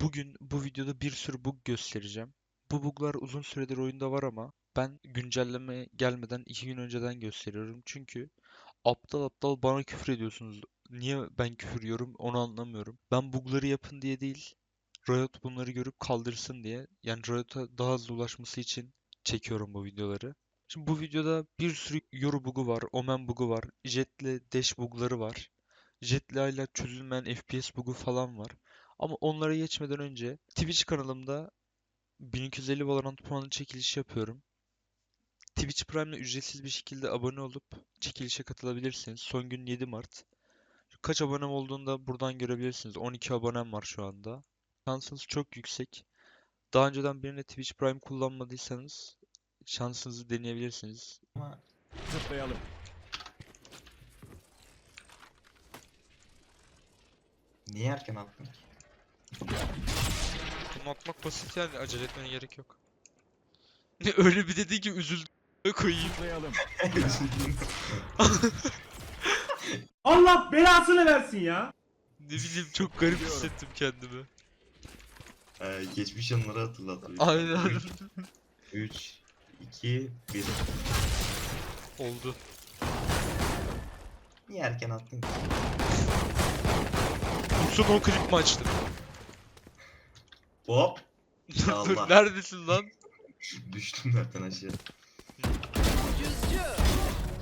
Bugün bu videoda bir sürü bug göstereceğim. Bu buglar uzun süredir oyunda var ama ben güncelleme gelmeden iki gün önceden gösteriyorum. Çünkü aptal aptal bana küfür ediyorsunuz. Niye ben küfür yiyorum onu anlamıyorum. Ben bugları yapın diye değil, Riot bunları görüp kaldırsın diye. Yani Riot'a daha hızlı ulaşması için çekiyorum bu videoları. Şimdi bu videoda bir sürü Yoru bug'u var, Omen bug'u var, Jet'le Dash bug'ları var. Jet'le hala çözülmeyen FPS bug'u falan var. Ama onlara geçmeden önce Twitch kanalımda 1250 Valorant puanı çekiliş yapıyorum. Twitch Prime'le ücretsiz bir şekilde abone olup çekilişe katılabilirsiniz. Son gün 7 Mart. Kaç abonem olduğunu da buradan görebilirsiniz. 12 abonem var şu anda. Şansınız çok yüksek. Daha önceden birine Twitch Prime kullanmadıysanız şansınızı deneyebilirsiniz. Ama Zıplayalım. niye erken attın? Bunu atmak basit yani acele etmene gerek yok. Ne öyle bir dedi ki üzüldüm koyayım. Allah belasını versin ya. Ne bileyim çok garip Biliyorum. hissettim kendimi. ee, geçmiş yanları hatırlatıyor. Aynen 3, 2, 1. oldu. Niye erken attın ki? Dursun o klip mi açtın? Hop! Dur neredesin lan? Düştüm zaten aşağı.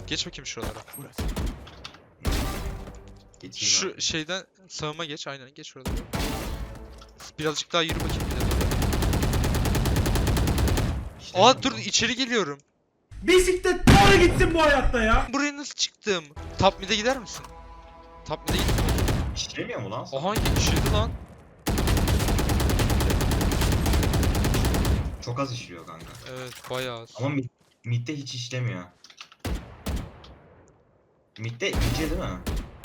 Geç bakayım şuralara. Burası. Geçeyim Şu abi. şeyden sağıma geç aynen geç şuralara. Birazcık daha yürü bakayım bir de. İşte Aa bu. dur içeri geliyorum. Bisiklet doğru gitsin bu hayatta ya. Buraya nasıl çıktım? Top mid'e gider misin? Top mid'e git. İşlemiyor mu lan? Aha işledi lan. Çok az işliyor kanka. Evet bayağı az. Ama mid, midde hiç işlemiyor. Midde ince değil mi?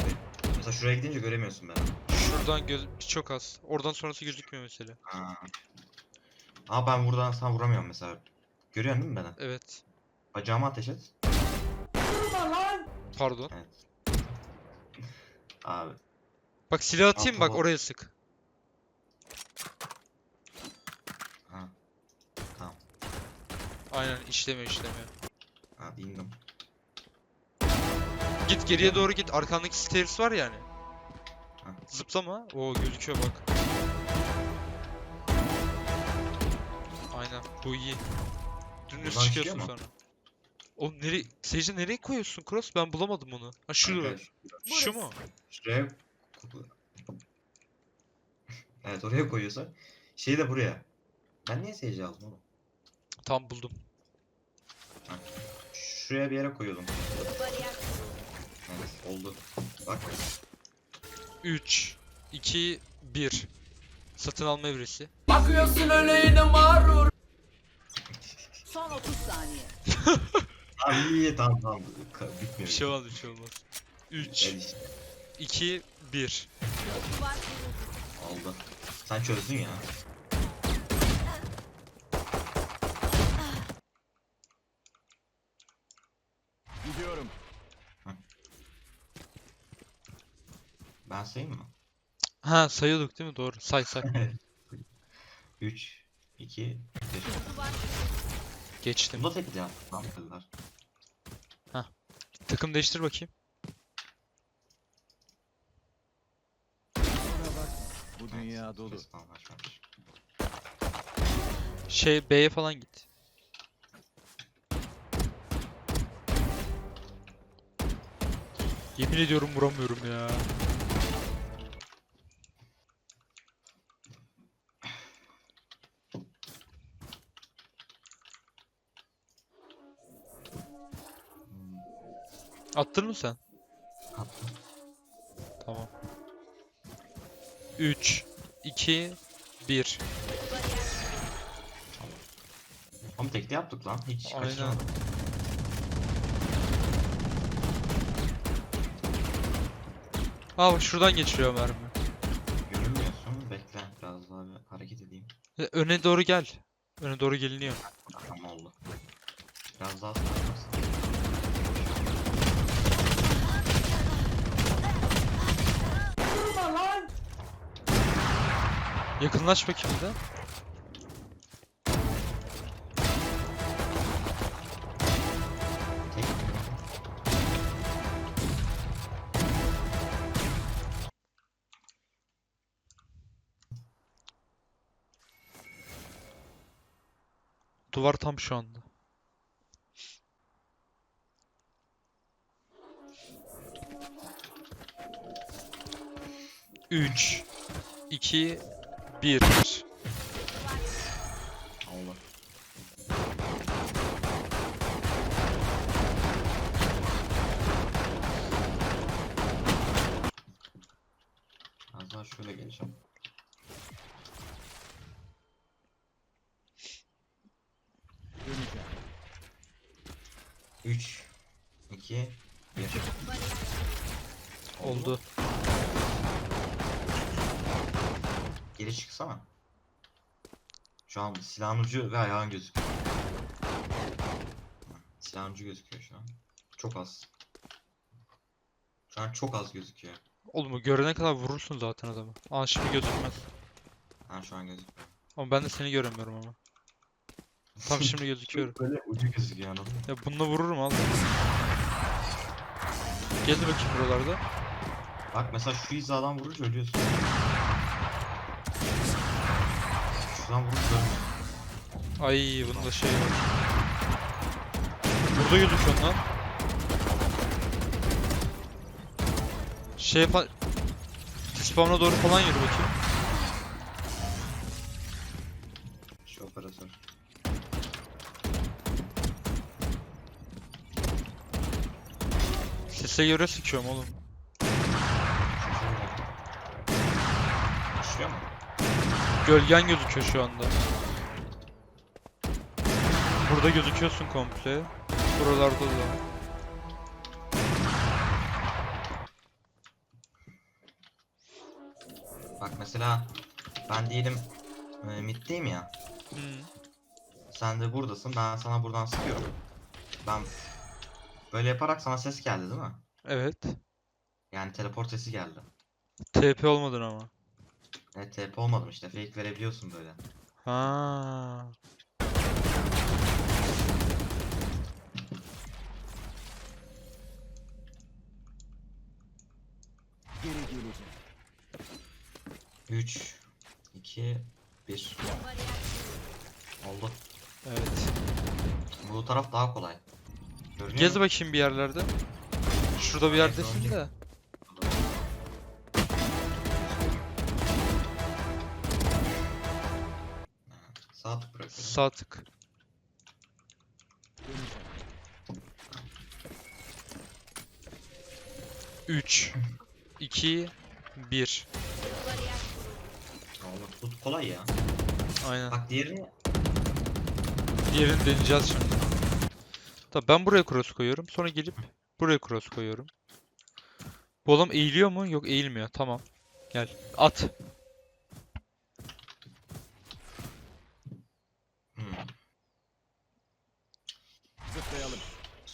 Evet. Mesela şuraya gidince göremiyorsun ben. Şuradan göz çok az. Oradan sonrası gözükmüyor mesela. Ha. Aa ben buradan sana vuramıyorum mesela. Görüyorsun değil mi beni? Evet. Bacağıma ateş et. Durma lan. Pardon. Abi. Bak silah atayım bak Tamam. oraya sık. Ha. Tamam. Aynen işlemiyor işlemiyor. Hadi indim. Git geriye doğru git. Arkandaki stairs var yani. Ha. Zıplama. Oo gözüküyor bak. Aynen bu iyi. Dümdüz Buradan çıkıyorsun mu? sonra. O nereye? Seyirci nereye koyuyorsun Cross? Ben bulamadım onu. Ha şu. Kanka, Şu mu? Şuraya Evet oraya koyuyorsa şeyi de buraya. Ben niye seyirci aldım oğlum? Tam buldum. Şuraya bir yere koyuyordum. Evet oldu. Bak 3 2 1 Satın alma evresi. Bakıyorsun öyle yine mağrur. Son 30 saniye. abi iyi tamam tamam Ka- bitmiyor. Bir şey olmaz bir şey olmaz. 3 El işte. 2 1 Oldu. Sen çözdün ya. Gidiyorum. Ben sayayım mı? Ha sayıyorduk değil mi? Doğru. Say say. 3 2 1 Geçtim. Bu da tek ya. Tamam kızlar. Takım değiştir bakayım. Bu dünya dolu. Ses falan açmamış. Şey B'ye falan git. Yemin ediyorum vuramıyorum ya. Attın mı sen? Attım. Tamam. 3 2 1 Ama tekte yaptık lan. Hiç Aynen. kaçırmadım. Aa bak şuradan geçiyor mermi. Görünmüyorsun. Bekle biraz daha bir hareket edeyim. Öne doğru gel. Öne doğru geliniyor. Tamam oldu. Biraz daha sararsan. Durma lan. Yakınlaş bakayım bir de. Duvar tam şu anda. Üç, iki, bir. Allah. Az daha şöyle geleceğim. Döneceğim. 3 2 1 Oldu. Geri çıksana. Şu an silahın ucu ve ayağın gözüküyor. Silahın ucu gözüküyor şu an. Çok az. Şu an çok az gözüküyor. Oğlum o görene kadar vurursun zaten adamı. Aa şimdi gözükmez. Ha şu an gözüküyor. Ama ben de seni göremiyorum ama. Tam şimdi gözüküyor. Böyle ucu gözüküyor anladın mı? Ya bununla vururum abi. Gel bakayım buralarda. Bak mesela şu hizadan vurunca ölüyorsun. Şuradan vurunca ölmüyor. Ay bunda şey var. Burada gözüküyor lan. Şey falan... Spawn'a doğru falan yürü bakayım. Şu operatör. Sese göre sıkıyorum oğlum. İşliyor mu? Gölgen gözüküyor şu anda. Burada gözüküyorsun komple. Buralarda da. Bak mesela ben diyelim e, middeyim ya. Hmm. Sen de buradasın. Ben sana buradan sıkıyorum. Ben böyle yaparak sana ses geldi değil mi? Evet. Yani teleport sesi geldi. TP olmadın ama. Evet TP olmadım işte. Fake verebiliyorsun böyle. Ha. Geri geleceğim. 3 2 1 Oldu. Evet. Bu taraf daha kolay. Görünüyor Gez mu? bakayım bir yerlerde. Şurada bir Evet, yerdesin önce- de. Sağ tık. Döneceğim. 3 2 1 Oldu. Bu kolay ya. Aynen. Bak diğerini Diğerini deneyeceğiz şimdi. Tamam ben buraya cross koyuyorum. Sonra gelip buraya cross koyuyorum. Bu adam eğiliyor mu? Yok eğilmiyor. Tamam. Gel. At.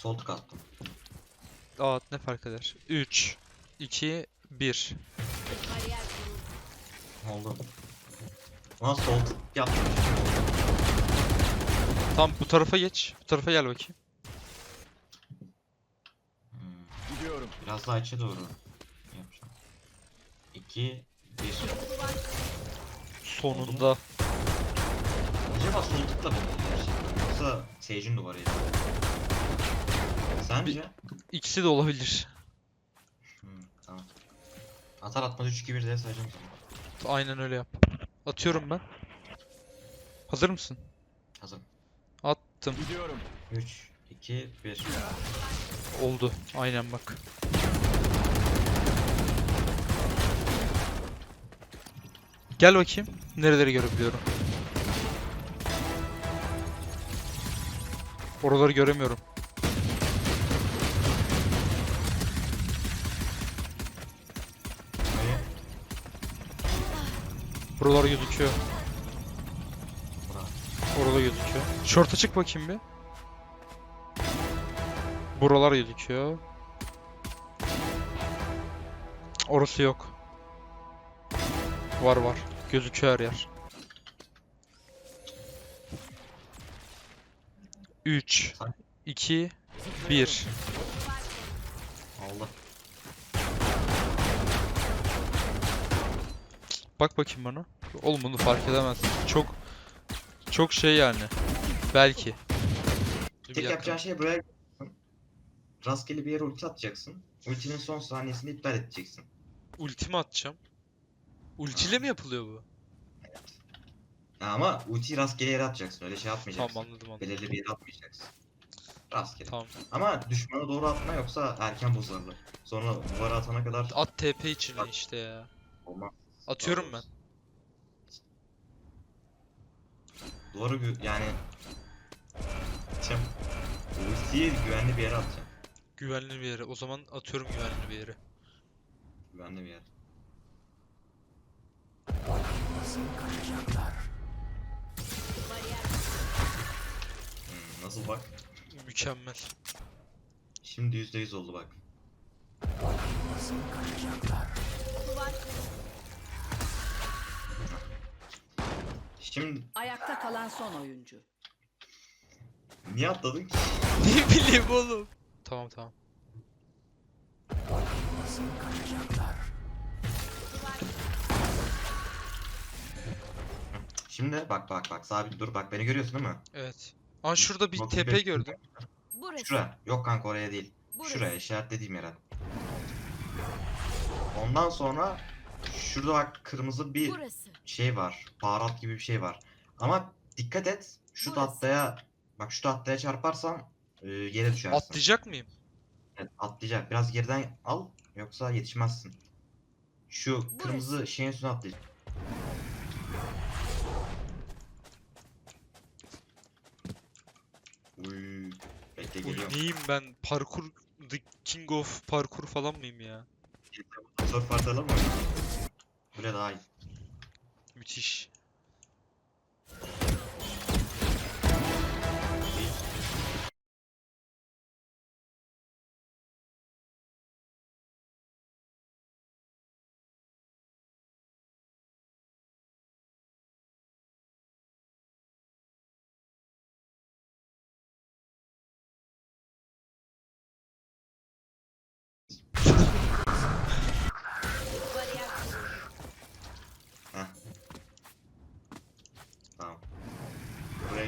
Sol tık attım. Aa, ne fark eder? 3 2 1 Oldu. Buna sol tık yaptım. Tamam bu tarafa geç. Bu tarafa gel bakayım. Gidiyorum. biraz daha içe doğru yapacağım. 2 1 Sonunda. Acaba sol tıkla mı? Yoksa Sage'in duvarıydı. Sence? İkisi de olabilir. Hmm, tamam. Atar atmaz 3 2 1 diye sayacağım sana. Aynen öyle yap. Atıyorum ben. Hazır mısın? Hazırım. Attım. Gidiyorum. 3 2 1 Oldu. Aynen bak. Gel bakayım. Nereleri görebiliyorum. Oraları göremiyorum. Buralar gözüküyor. Orada gözüküyor. Şorta çık bakayım bir. Buralar gözüküyor. Orası yok. Var var. Gözüküyor her yer. 3 2 1 Allah. Bak bakayım bana. Oğlum bunu fark edemezsin. Çok çok şey yani. Belki. Bir Tek yapacağın şey buraya rastgele bir yere ulti atacaksın. Ultinin son saniyesini iptal edeceksin. Ultimi atacağım. Ultiyle mi yapılıyor bu? Ha, ama ultiyi rastgele yere atacaksın. Öyle şey atmayacaksın. Tamam anladım anladım. Belirli bir yere atmayacaksın. Rastgele. Tamam. Ama düşmana doğru atma yoksa erken bozarlar. Sonra duvara atana kadar At TP için işte ya. olmaz. Atıyorum ben. Duvarı gü- yani Çem. Ultiyi güvenli bir yere atacağım. Güvenli bir yere. O zaman atıyorum güvenli bir yere. Güvenli bir yere. Hmm, nasıl bak? Mükemmel. Şimdi %100 oldu bak. Şimdi Ayakta kalan son oyuncu. niye atladın ki? ne bileyim oğlum. Tamam tamam. Şimdi bak bak bak sabit dur bak beni görüyorsun değil mi? Evet. Aa şurada bir Bak, tepe gördüm. Burası. Şuraya. Yok kanka oraya değil. Burası. Şuraya işaretlediğim yere. Ondan sonra şurada bak kırmızı bir Burası. şey var. Baharat gibi bir şey var. Ama dikkat et. Şu Burası. tahtaya bak şu tahtaya çarparsan e, yere düşersin. Atlayacak mıyım? Evet, atlayacak. Biraz geriden al yoksa yetişmezsin. Şu kırmızı şeyin üstüne atlayacak. Uy. Bekle Uy, geliyorum. neyim ben? Parkur The King of Parkur falan mıyım ya? Surf parçalı mı? Buraya daha iyi. Müthiş.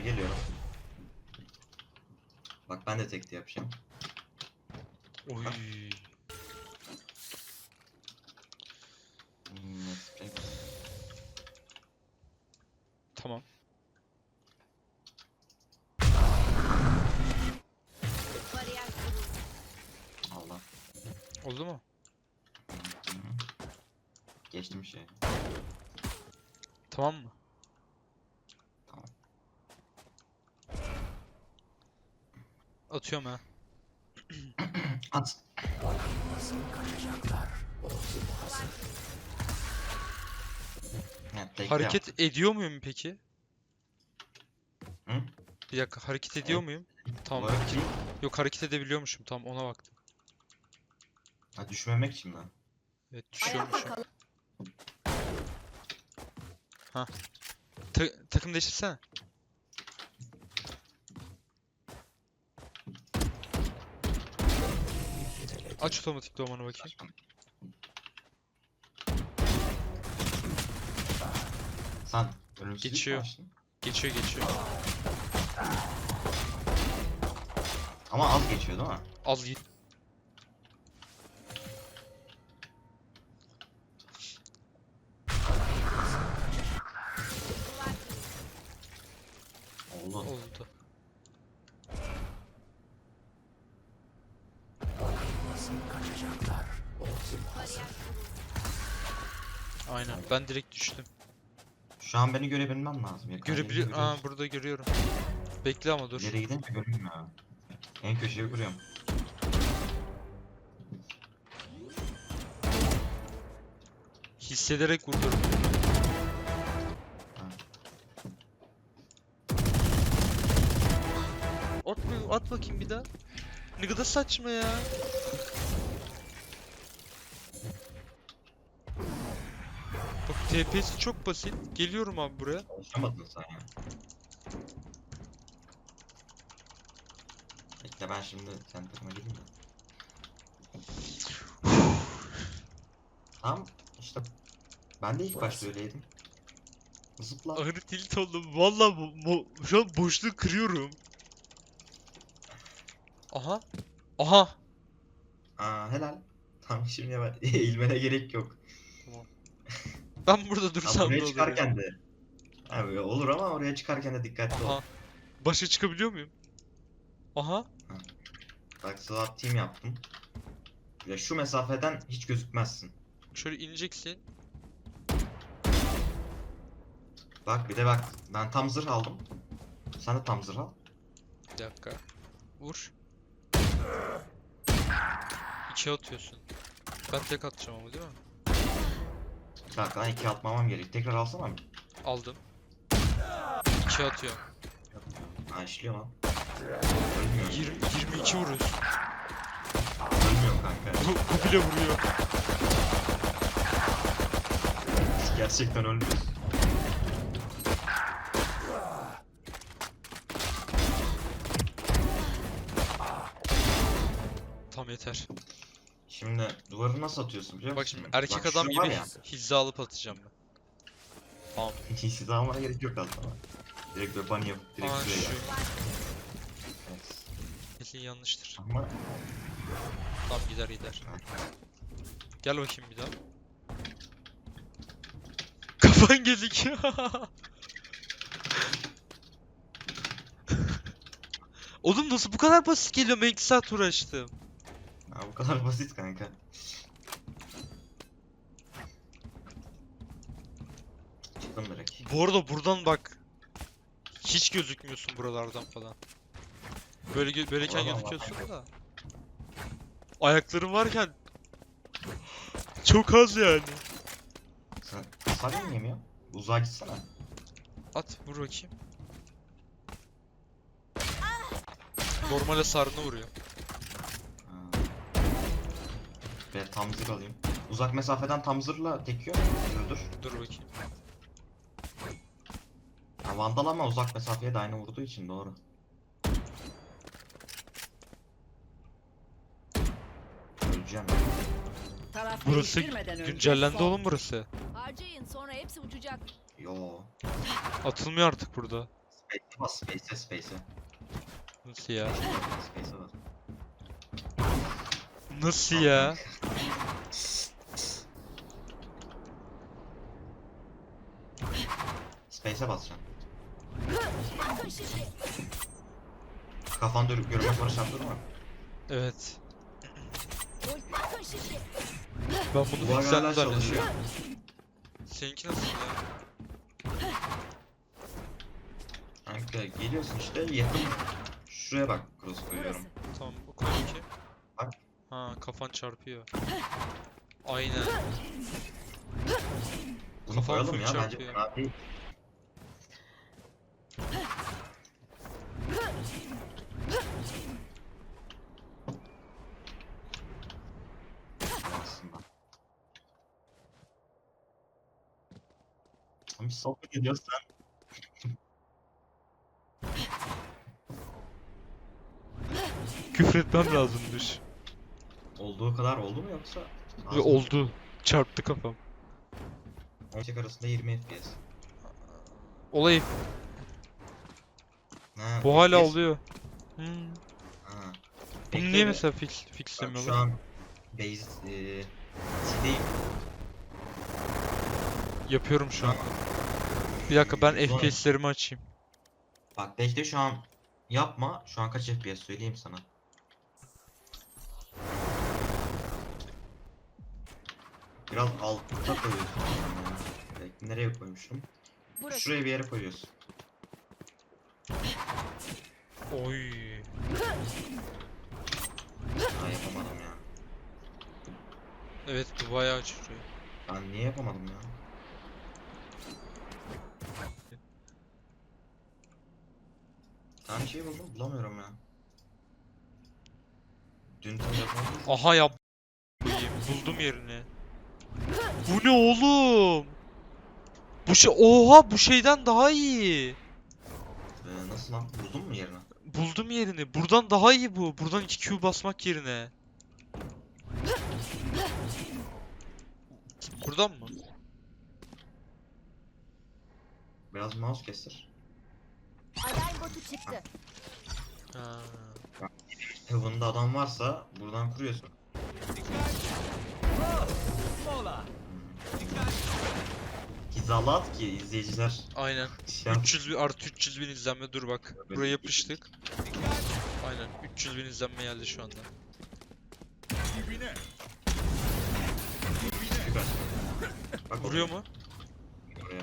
Geliyorum. Bak ben de tekli yapacağım. Oy. Hmm, yapacak? Tamam. Allah. Oldu mu? Geçtim şey. Tamam mı? Atıyorum ha. At. Evet. Hareket ediyor muyum peki? Hı? Bir dakika hareket ediyor muyum? Tamam Olarak hareket. değil. Yok hareket edebiliyormuşum. Tamam ona baktım. Ha, düşmemek için mi? Evet düşüyormuşum. kalan Ta- takım değiştirsene. Aç otomatik doğmanı bakayım. Sen ölümsüzlük Geçiyor. açtın? Geçiyor geçiyor. Ama az geçiyor değil mi? Az git. Oldu. Oldu. Aynen ben direkt düştüm. Şu an beni görebilmem lazım. Görebiliyor. gelince Aa görüyorsun. burada görüyorum. Bekle ama dur. İleri gidince görünmüyor. En köşeye kuruyorum. Hissederek vurdum. At, at bakayım bir daha. Ne kadar saçma ya. Bak TP'si çok basit. Geliyorum abi buraya. Konuşamadın sen ya. Bekle ben şimdi center'ıma gireyim de. Tamam işte ben de ilk başta öyleydim. Zıpla. Ağır tilt oldum. Valla bu, bu- şu an boşluğu kırıyorum. Aha. Aha. Aa helal. Tamam şimdi ben eğilmene gerek yok. Ben burada dursam ne buraya olur ya? çıkarken de. Abi olur ama oraya çıkarken de dikkatli ol. Aha. Başa çıkabiliyor muyum? Aha. Bak SWAT team yaptım. Ya şu mesafeden hiç gözükmezsin. Şöyle ineceksin. Bak bir de bak ben tam zırh aldım. Sen de tam zırh al. Bir dakika. Vur. İki atıyorsun. Ben tek atacağım ama değil mi? Dakika lan iki atmamam gerek. Tekrar alsana mı? Aldım. İki atıyorum. Ha işliyor lan. Ölmüyor. 20, 22 vuruyorsun. Ölmüyor kanka. Bu, bu bile vuruyor. Gerçekten ölmüyoruz. Tam yeter. Şimdi duvarı nasıl atıyorsun biliyor musun? Bak şimdi erkek adam şurada var gibi ya. hizza alıp atacağım ben. Tamam. Siz almana gerek yok aslında. Direkt böyle bunny yapıp direkt Aa şuraya şu. gel. Evet. Kesin yanlıştır. Ama Tamam gider gider. Gel bakayım bir daha. Kafan gözüküyor. Oğlum nasıl bu kadar basit geliyor? Ben 2 saat uğraştım. Ha, bu kadar basit kanka. Çıktım direkt. Bu arada buradan bak. Hiç gözükmüyorsun buralardan falan. Böyle gö böyleyken Allah. gözüküyorsun da. Ayakların varken çok az yani. Sen sarı mıyım ya? Uzağa gitsene. At vur bakayım. Normal hasarını vuruyor. Ve tam zırh alayım. Uzak mesafeden tam zırhla tekiyor mu? Dur. Dur bakayım. Ha, Vandal ama uzak mesafeye de aynı vurduğu için doğru. Öleceğim. Taraf Burası değiştirmeden önce güncellendi son. oğlum burası. Harcayın sonra hepsi uçacak. Yo. Atılmıyor artık burada. Space'e bas space'e space'e. Nasıl ya? Space'e bas. Nasıl ya? Space'e basacaksın. Kafan dönüp görmek barış yaptın mı? Evet. Ben bunu Bu hala fixlendi çalışıyor. zannediyorum. Seninki nasıl ya? Kanka geliyorsun işte yakın. Şuraya bak cross koyuyorum. Tamam koy bakayım. Bak. Ha kafan çarpıyor. Aynen. Bunu Kafam koyalım full ya bence çarpıyor. fena değil. Aslında. Ama biz sohbet ediyoruz sen. Küfretmem lazımdır. Olduğu kadar oldu mu yoksa? Ve oldu. Çarptı kafam. Gerçek arasında 20 FPS. Olayı Ha, bu hala FPS. oluyor. Hmm. Ha. Bunu niye mesela fix, Bak şu fixlemiyorlar? an base eee sileyim. Yapıyorum şu an. Şu Bir dakika ben Sonra- FPS'lerimi açayım. Bak bekle şu an yapma. Şu an kaç FPS söyleyeyim sana. Biraz altta koyuyorsun. Nereye koymuşum? Burası. Şuraya bir yere koyuyorsun. Oy. Ha yapamadım ya. Evet bu bayağı uçuruyor. Ben niye yapamadım ya? Tane şey buldum bulamıyorum ya. Dün telefonum Aha yap. Buldum yerini. Bu ne oğlum? Bu şey oha bu şeyden daha iyi. Ee, nasıl lan? Buldun mu yerini? Buldum yerini. Buradan daha iyi bu. Buradan 2Q basmak yerine. Buradan mı? Biraz mouse kestir. Alarm botu çıktı. Ha. Heaven'da adam varsa buradan kuruyorsun. Mola. Hizalı at ki izleyiciler Aynen. şey yap- 300 bin artı 300 bin izlenme dur bak. Buraya yapıştık. Aynen 300 bin izlenme geldi şu anda. Bak Vuruyor mu? Oraya.